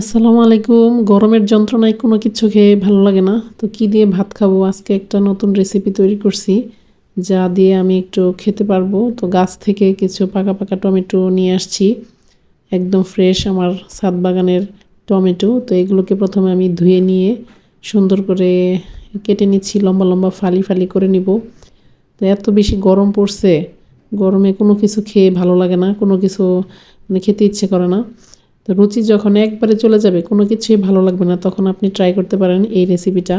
আসসালামু আলাইকুম। গরমের যন্ত্রণায় কোনো কিছু খেয়ে ভালো লাগে না। তো কি দিয়ে ভাত খাব? আজকে একটা নতুন রেসিপি তৈরি করছি, যা দিয়ে আমি একটু খেতে পারব। তো গাছ থেকে কিছু পাকা পাকা টমেটো নিয়ে আসছি। একদম ফ্রেশ আমার ছাদ বাগানের টমেটো। তো এগুলোকে প্রথমে আমি ধুয়ে নিয়ে সুন্দর করে কেটে নিচ্ছি, লম্বা লম্বা ফালি ফালি করে নিব। তো এত বেশি গরম পড়ছে, গরমে কোনো কিছু খেয়ে ভালো লাগে না, কোনো কিছু মানে খেতে ইচ্ছে করে না। তো রুচি যখন একবারে চলে যাবে, কোনো কিছুই ভালো লাগবে না, তখন আপনি ট্রাই করতে পারেন এই রেসিপিটা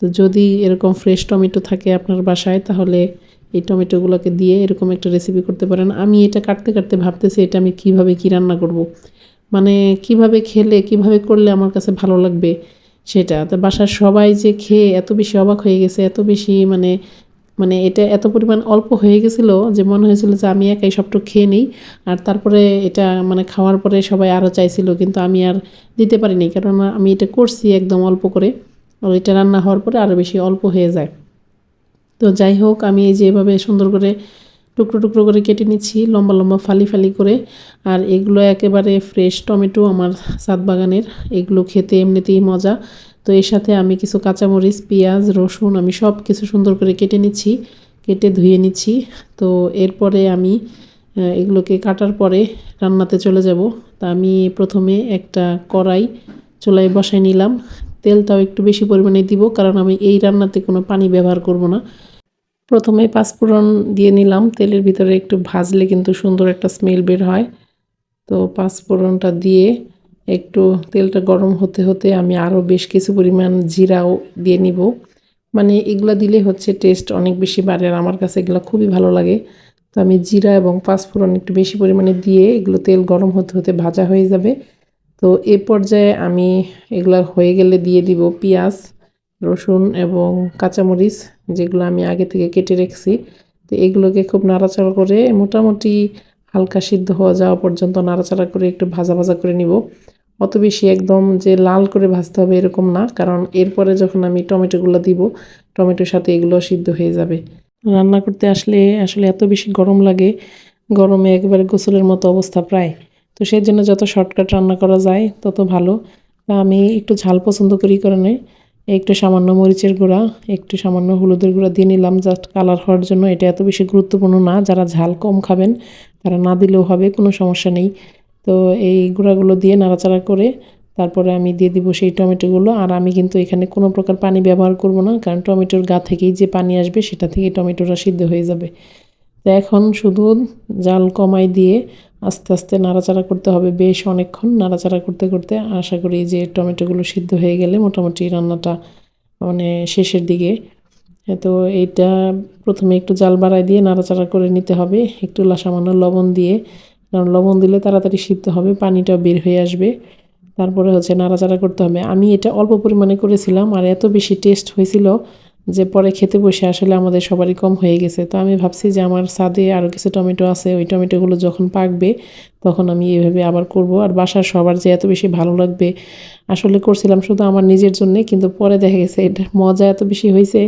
তো যদি এরকম ফ্রেশ টমেটো থাকে আপনার বাসায়, তাহলে এই টমেটোগুলোকে দিয়ে এরকম একটা রেসিপি করতে পারেন। আমি এটা কাটতে কাটতে ভাবতেছি এটা আমি কীভাবে কী রান্না করব। মানে কীভাবে খেলে, কীভাবে করলে আমার কাছে ভালো লাগবে সেটা। তো বাসার সবাই যে খেয়ে এত বেশি অবাক হয়ে গেছে, এত বেশি মানে মানে এটা এত পরিমাণ অল্প হয়ে গেছিল যে মনে হয়েছিল যে আমি একাই সবটুকু খেয়ে নিই। আর তারপরে এটা মানে খাওয়ার পরে সবাই আরও চাইছিল, কিন্তু আমি আর দিতে পারিনি, কেননা আমি এটা করছি একদম অল্প করে। আর এটা রান্না হওয়ার পরে আরও বেশি অল্প হয়ে যায়। তো যাই হোক, আমি এই যে এভাবে সুন্দর করে টুকরো টুকরো করে কেটে নিচ্ছি, লম্বা লম্বা ফালি ফালি করে। আর এগুলো একেবারে ফ্রেশ টমেটো আমার সাত বাগানের, এগুলো খেতে এমনিতেই মজা। তো এর সাথে আমি কিছু কাঁচামরিচ, পেঁয়াজ, রসুন আমি সব কিছু সুন্দর করে কেটে নিচ্ছি, কেটে ধুয়ে নিচ্ছি। তো এরপরে আমি এগুলোকে কাটার পরে রান্নাতে চলে যাব। তা আমি প্রথমে একটা কড়াই চুলায় বসাই নিলাম। তেলটাও একটু বেশি পরিমাণে দিব, কারণ আমি এই রান্নাতে কোনো পানি ব্যবহার করব না। প্রথমে পাঁচফোড়ন দিয়ে নিলাম। তেলের ভিতরে একটু ভাজলে কিন্তু সুন্দর একটা স্মেল বের হয়। তো পাঁচফোড়নটা দিয়ে একটু তেলটা গরম হতে হতে আমি আরও বেশ কিছু পরিমাণ জিরাও দিয়ে নিব। মানে এগুলো দিলে হচ্ছে টেস্ট অনেক বেশি বাড়ে আর আমার কাছে এগুলো খুবই ভালো লাগে। তো আমি জিরা এবং পাঁচফোড়ন একটু বেশি পরিমাণে দিয়ে এগুলো তেল গরম হতে হতে ভাজা হয়ে যাবে। তো এ পর্যায়ে আমি এগুলো হয়ে গেলে দিয়ে দিব পেঁয়াজ, রসুন এবং কাঁচামরিচ যেগুলো আমি আগে থেকে কেটে রেখেছি। তো এগুলোকে খুব নাড়াচাড়া করে মোটামুটি হালকা সিদ্ধ হওয়া যাওয়া পর্যন্ত নাড়াচাড়া করে একটু ভাজা ভাজা করে নিব। অত বেশি একদম যে লাল করে ভাজতে হবে এরকম না, কারণ এরপরে যখন আমি টমেটোগুলো দিব, টমেটোর সাথে এগুলো সিদ্ধ হয়ে যাবে। রান্না করতে আসলে আসলে এত বেশি গরম লাগে, গরমে একবারে গোসলের মতো অবস্থা প্রায়। তো সেই জন্য যত শর্টকাট রান্না করা যায়, তত ভালো। আমি একটু ঝাল পছন্দ করি কারণে। একটু সামান্য মরিচের গুঁড়া, একটু সামান্য হলুদের গুঁড়া দিয়ে নিলাম, জাস্ট কালার হওয়ার জন্য। এটা এত বেশি গুরুত্বপূর্ণ না, যারা ঝাল কম খাবেন, তারা না দিলেও হবে, কোনো সমস্যা নেই। তো এই গুঁড়াগুলো দিয়ে নাড়াচাড়া করে তারপরে আমি দিয়ে দিব সেই টমেটোগুলো। আর আমি কিন্তু এখানে কোনো প্রকার পানি ব্যবহার করব না, কারণ টমেটোর গা থেকেই যে পানি আসবে সেটা থেকে টমেটোটা সিদ্ধ হয়ে যাবে। তো এখন শুধু জাল কমাই দিয়ে আস্তে আস্তে নাড়াচাড়া করতে হবে বেশ অনেকক্ষণ নাড়াচাড়া করতে করতে। আশা করি যে টমেটোগুলো সিদ্ধ হয়ে গেলে মোটামুটি রান্নাটা মানে শেষের দিকে। তো এইটা প্রথমে একটু জাল বাড়াই দিয়ে নাড়াচাড়া করে নিতে হবে, একটু সামান্য লবণ দিয়ে। কারণ লবণ দিলে তাড়াতাড়ি সিদ্ধ হবে পানিটা বের হয়ে আসবে। তারপরে হচ্ছে নাড়াচাড়া করতে হবে। আমি এটা অল্প পরিমাণে করেছিলাম আর এত বেশি টেস্ট হয়েছিল যে পরে খেতে বসে আসলে আমাদের সবারই কম হয়ে গেছে। তো আমি ভাবছি যে আমার সাদে আরও কিছু টমেটো আছে, ওই টমেটোগুলো যখন পাকবে তখন আমি এভাবে আবার করব। আর বাসার সবার যে এত বেশি ভালো লাগবে, আসলে করছিলাম শুধু আমার নিজের জন্যে, কিন্তু পরে দেখা গেছে এটা মজা এত বেশি হয়েছে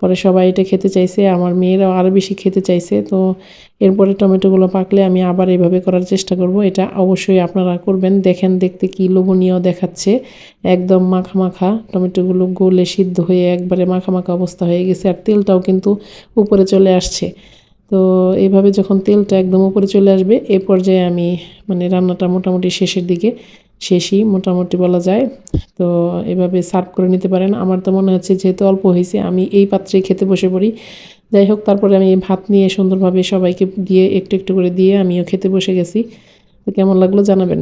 পরে সবাই এটা খেতে চাইছে, আমার মেয়েরাও আরও বেশি খেতে চাইছে। তো এরপরে টমেটোগুলো পাকলে আমি আবার এভাবে করার চেষ্টা করব। এটা অবশ্যই আপনারা করবেন, দেখেন দেখতে কি লোভনীয় দেখাচ্ছে। একদম মাখা মাখা টমেটোগুলো গোলে সিদ্ধ হয়ে একবারে মাখা মাখা অবস্থা হয়ে গেছে, আর তেলটাও কিন্তু উপরে চলে আসছে। তো এইভাবে যখন তেলটা একদম উপরে চলে আসবে, এ পর্যায়ে আমি মানে রান্নাটা মোটামুটি শেষের দিকে, শেষই মোটামুটি বলা যায়। তো এভাবে সার্ভ করে নিতে পারেন। আমার তো মনে হচ্ছে যেহেতু অল্প হয়েছে, আমি এই পাত্রেই খেতে বসে পড়ি। যাই হোক, তারপরে আমি ভাত নিয়ে সুন্দরভাবে সবাইকে দিয়ে একটু একটু করে দিয়ে আমিও খেতে বসে গেছি। তো কেমন লাগল জানাবেন।